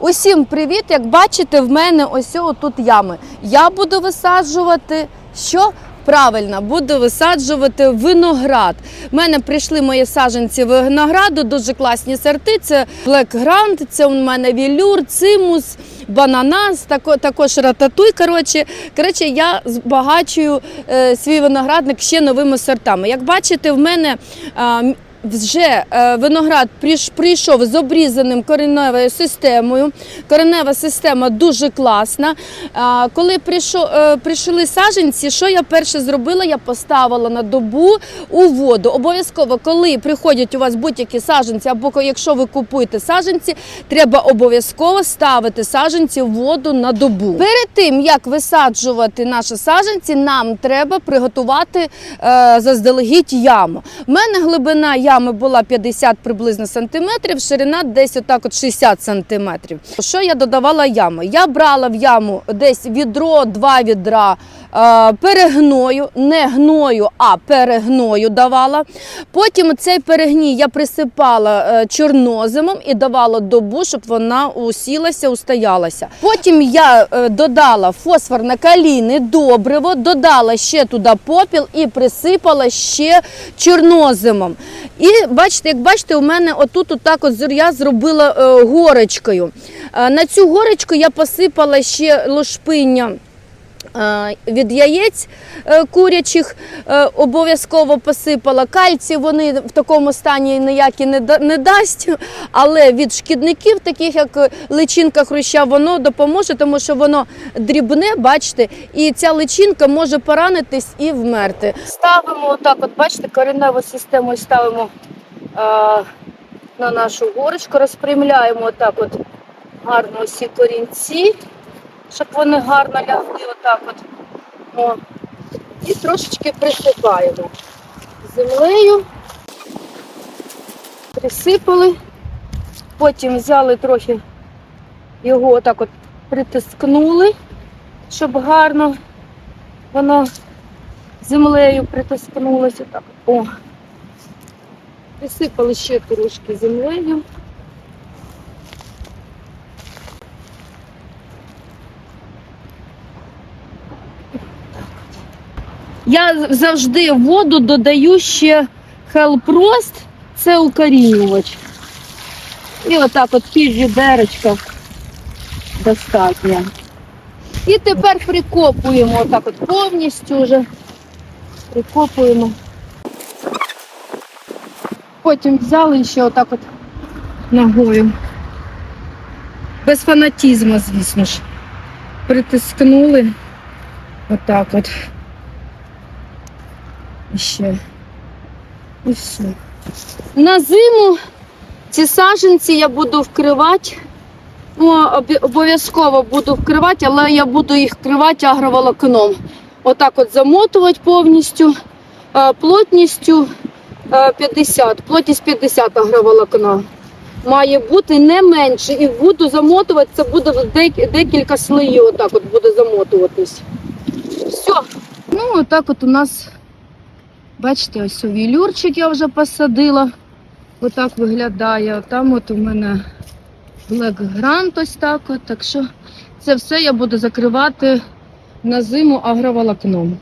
Усім привіт! Як бачите, в мене ось тут ями. Я буду висаджувати що? Правильно, буду висаджувати виноград. У мене прийшли мої саджанці винограду, дуже класні сорти. Це Black Grand, це у мене вілюр, цимус, бананас, тако- також рататуй. Коротше, коротше я збагачую е, свій виноградник ще новими сортами. Як бачите, в мене вже е, виноград прийшов з обрізаним кореневою системою. Коренева система дуже класна. Коли е, прийшли саджанці, що я перше зробила? Я поставила на добу у воду. Обов'язково, коли приходять у вас будь-які саджанці, або якщо ви купуєте саджанці, треба обов'язково ставити саджанці в воду на добу. Перед тим як висаджувати наші саджанці, нам треба приготувати е, заздалегідь яму. У мене глибина ями була 50 приблизно сантиметрів, ширина десь отак от 60 сантиметрів. Що я додавала яму? Я брала в яму десь відро, два відра перегною, не гною, а перегною давала. Потім цей перегній я присипала е, чорноземом і давала добу, щоб вона усілася, устоялася. Потім я е, додала фосфорне калійне добриво, додала ще туди попіл і присипала ще чорноземом. І бачите, як бачите, у мене отут отак от я зробила е, горочкою. Е, на цю горочку я посипала ще лошпиння. Е, Від яєць е, курячих е, обов'язково посипала кальцій. Вони в такому стані ніякі не, дасть, але від шкідників, таких як личинка хруща, воно допоможе, тому що воно дрібне, бачите, і ця личинка може поранитись і вмерти. Ставимо отак, от бачите, кореневу систему ставимо е, на нашу горочку, розпрямляємо отак от гарно усі корінці, щоб вони гарно лягли отак от. О. І трошечки присипаємо землею. Присипали, потім взяли трохи його отак от притискнули, щоб гарно воно землею притискнулося. Так. О. Присипали ще трошки землею. Я завжди воду додаю ще хелпрост, це укорінювач. І отак от пів відерочка достатньо. І тепер прикопуємо отак от повністю вже. Прикопуємо. Потім взяли ще отак от ногою. Без фанатізму, звісно ж. Притискнули. Отак от. І ще. І все. На зиму ці саженці я буду вкривати. Ну, обов'язково буду вкривати, але я буду їх вкривати агроволокном. Отак от замотувати повністю, е, плотністю е, 50, плотність 50 агроволокна. Має бути не менше. І буду замотувати, це буде декілька слоїв, отак от буде замотуватись. Все. Ну, отак от у нас, бачите, ось у вілюрчик я вже посадила. Отак виглядає. Там от у мене Black Grant ось так от. Так що це все я буду закривати на зиму агроволокном.